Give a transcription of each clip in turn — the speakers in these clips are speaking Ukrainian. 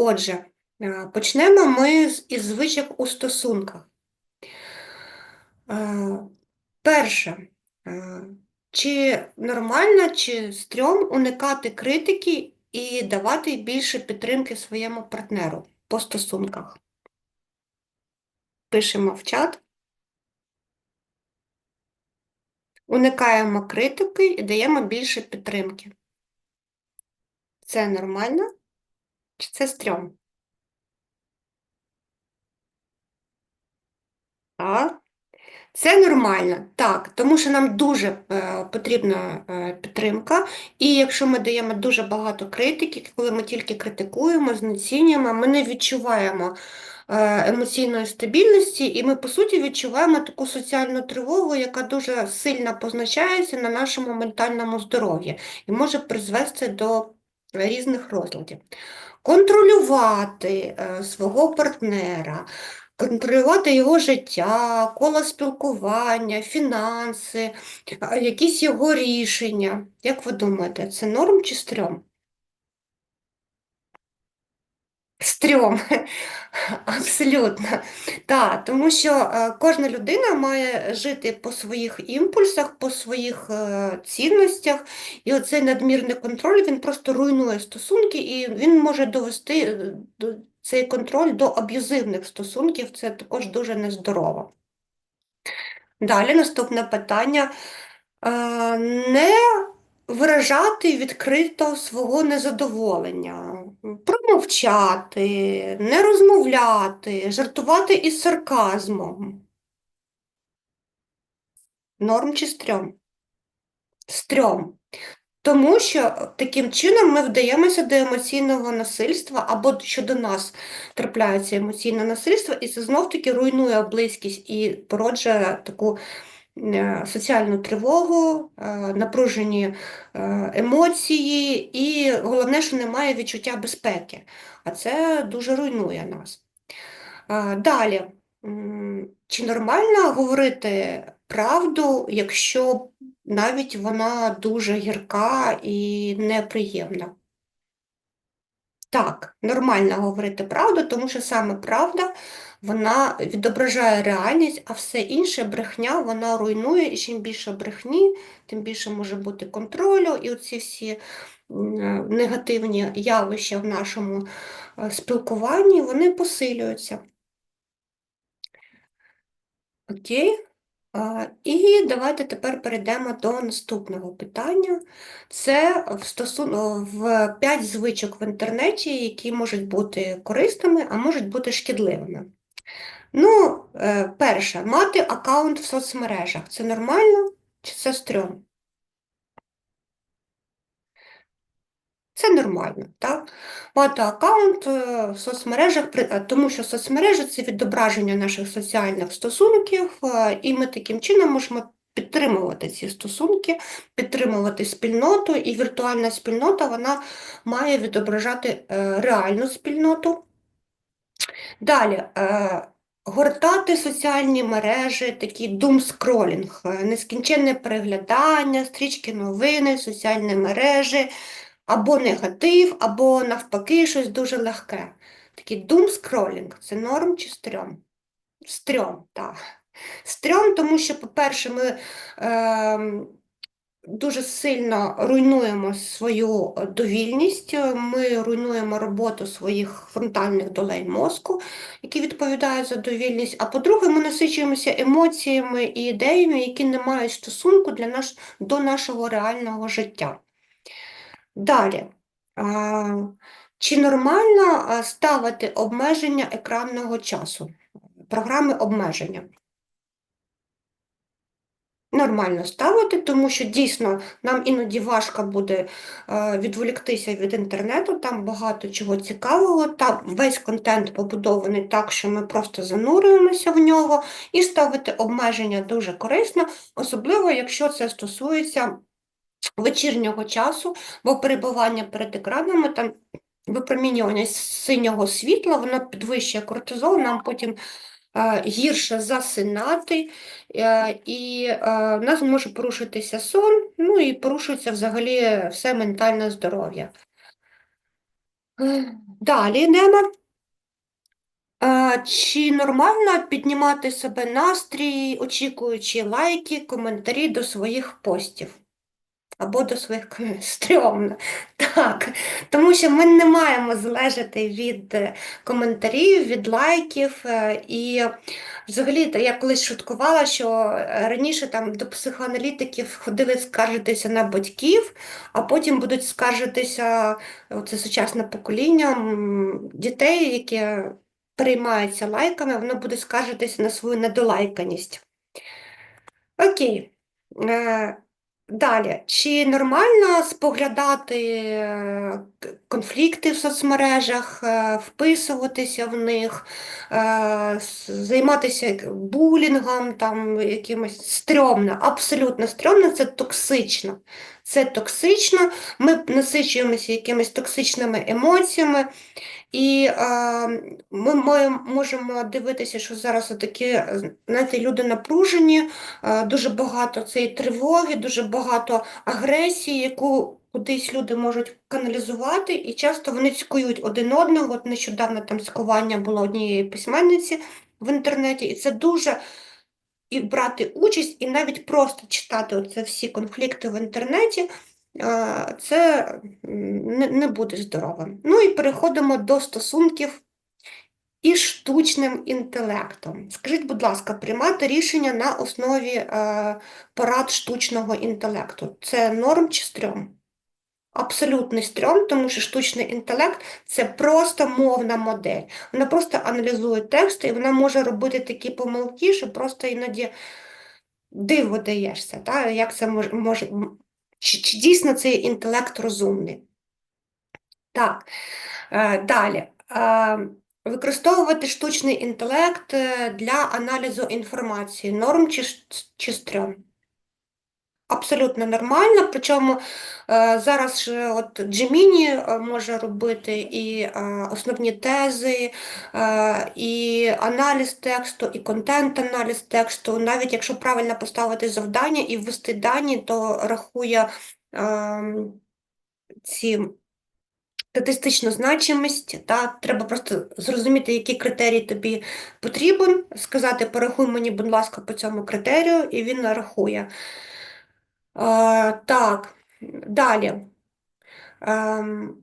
Отже, е, почнемо ми із звичок у стосунках. Е, Перше, е, чи нормально, чи стрьом уникати критики і давати більше підтримки своєму партнеру по стосунках? Пишемо в чат. Уникаємо критики і даємо більше підтримки. Це нормально? Чи це стрьом? Так. Це нормально, так, тому що нам дуже е, потрібна е, підтримка, і якщо ми даємо дуже багато критики, коли ми тільки критикуємо, знецінюємо, ми не відчуваємо е, емоційної стабільності, і ми, по суті, відчуваємо таку соціальну тривогу, яка дуже сильно позначається на нашому ментальному здоров'ї і може призвести до різних розладів. Контролювати е, свого партнера, контролювати його життя, коло спілкування, фінанси, якісь його рішення. Як ви думаєте, це норм чи стрьом? Стрьом, абсолютно. Так, тому що е, кожна людина має жити по своїх імпульсах, по своїх е, цінностях, і оцей надмірний контроль він просто руйнує стосунки, і він може довести е, цей контроль до аб'юзивних стосунків. Це також дуже нездорово. Далі наступне питання. Не виражати відкрито свого незадоволення, промовчати, не розмовляти, жартувати із сарказмом. Норм чи стрьом? Стрьом. Тому що таким чином ми вдаємося до емоційного насильства, або що до нас трапляється емоційне насильство, і це знов-таки руйнує близькість і породжує таку соціальну тривогу, е, напружені е, емоції, і головне, що немає відчуття безпеки, а це дуже руйнує нас. Е, Далі, чи нормально говорити правду, якщо навіть вона дуже гірка і неприємна? Так, нормально говорити правду, тому що саме правда вона відображає реальність, а все інше брехня вона руйнує, і чим більше брехні, тим більше може бути контролю, і оці всі е, негативні явища в нашому е, спілкуванні вони посилюються. Окей. І давайте тепер перейдемо до наступного питання. Це в стосун... в 5 звичок в інтернеті, які можуть бути корисними, а можуть бути шкідливими. Ну, е, перше, мати аккаунт в соцмережах. Це нормально чи це стрьом? Це нормально, так? Мати аккаунт е, в соцмережах, е, тому що соцмережі це відображення наших соціальних стосунків, і ми таким чином можемо підтримувати ці стосунки, підтримувати спільноту, і віртуальна спільнота вона має відображати реальну спільноту. Далі, е, гортати соціальні мережі, такий думскролінг, е, нескінченне переглядання, стрічки новини, соціальні мережі, або негатив, або навпаки щось дуже легке. Такий думскролінг це норм чи стрьом? Стрьом, так. Стрьом, тому що, по-перше, ми ем, дуже сильно руйнуємо свою довільність, ми руйнуємо роботу своїх фронтальних долей мозку, які відповідають за довільність. А по-друге, ми насичуємося емоціями і ідеями, які не мають стосунку для наш... до нашого реального життя. Далі. Чи нормально ставити обмеження екранного часу, програми обмеження? Нормально ставити, тому що дійсно нам іноді важко буде е, відволіктися від інтернету, там багато чого цікавого, там весь контент побудований так, що ми просто занурюємося в нього, і ставити обмеження дуже корисно, особливо якщо це стосується вечірнього часу, бо перебування перед екранами там випромінювання синього світла, воно підвищує кортизол, нам потім гірше засинати, е, і е, в нас може порушитися сон, ну і порушується взагалі все ментальне здоров'я. Далі йдемо. Е, Чи нормально піднімати себе настрій, очікуючи лайки, коментарі до своїх постів? Або до своїх стрьомно. Так, тому що ми не маємо залежати від е, коментарів, від лайків. е, І взагалі, я колись шуткувала, що е, раніше там до психоаналітиків ходили скаржитися на батьків, а потім будуть скаржитися це сучасне покоління дітей, які переймаються лайками, воно буде скаржитися на свою недолайканість. Окей. Далі, чи нормально споглядати е, конфлікти в соцмережах, е, вписуватися в них, е, займатися булінгом, там, якимось стрьомно, абсолютно стрьомно, це токсично. Це токсично, ми насичуємося якимись токсичними емоціями, і ми можемо дивитися, що зараз такі, знаєте, люди напружені, дуже багато цієї тривоги, дуже багато агресії, яку кудись люди можуть каналізувати, і часто вони цькують один одного. От нещодавно там цькування було однієї письменниці в інтернеті, і це дуже і брати участь, і навіть просто читати оце всі конфлікти в інтернеті. Це не, буде здоровим. Ну і переходимо до стосунків із штучним інтелектом. Скажіть, будь ласка, приймати рішення на основі е, порад штучного інтелекту це норм чи стрьом? Абсолютний стрьом, тому що штучний інтелект це просто мовна модель. Вона просто аналізує тексти, і вона може робити такі помилки, що просто іноді диво даєшся, як це може, чи, чи дійсно цей інтелект розумний? Так, е, далі. Е, Використовувати штучний інтелект е, для аналізу інформації. Норм чи, чи стрьом? Абсолютно нормально, причому е, зараз ж от е, може робити і е, основні тези, е, і аналіз тексту, і контент-аналіз тексту. Навіть якщо правильно поставити завдання і ввести дані, то рахує ці статистичну значимість. Та, треба просто зрозуміти, який критерій тобі потрібен, сказати, порахуй мені, будь ласка, по цьому критерію, і він рахує. Е, так, далі. Ем,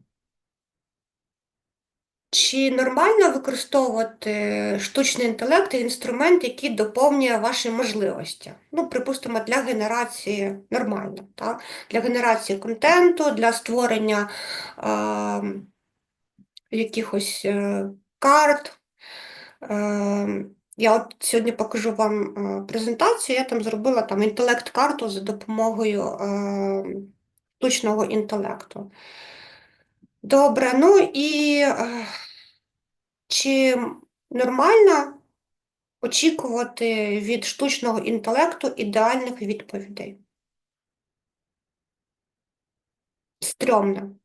чи нормально використовувати штучний інтелект і інструмент, який доповнює ваші можливості? Ну, припустимо, для генерації нормально, так? Для генерації контенту, для створення ем, якихось е, карт. Ем, Я от сьогодні покажу вам е, презентацію. Я там зробила там інтелект-карту за допомогою е, штучного інтелекту. Добре, ну і е, чи нормально очікувати від штучного інтелекту ідеальних відповідей? Стрьомно.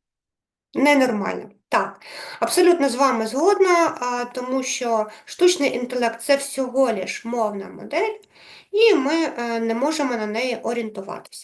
Ненормально. Так, абсолютно з вами згодна, тому що штучний інтелект це всього лиш мовна модель, і ми е, не можемо на неї орієнтуватися.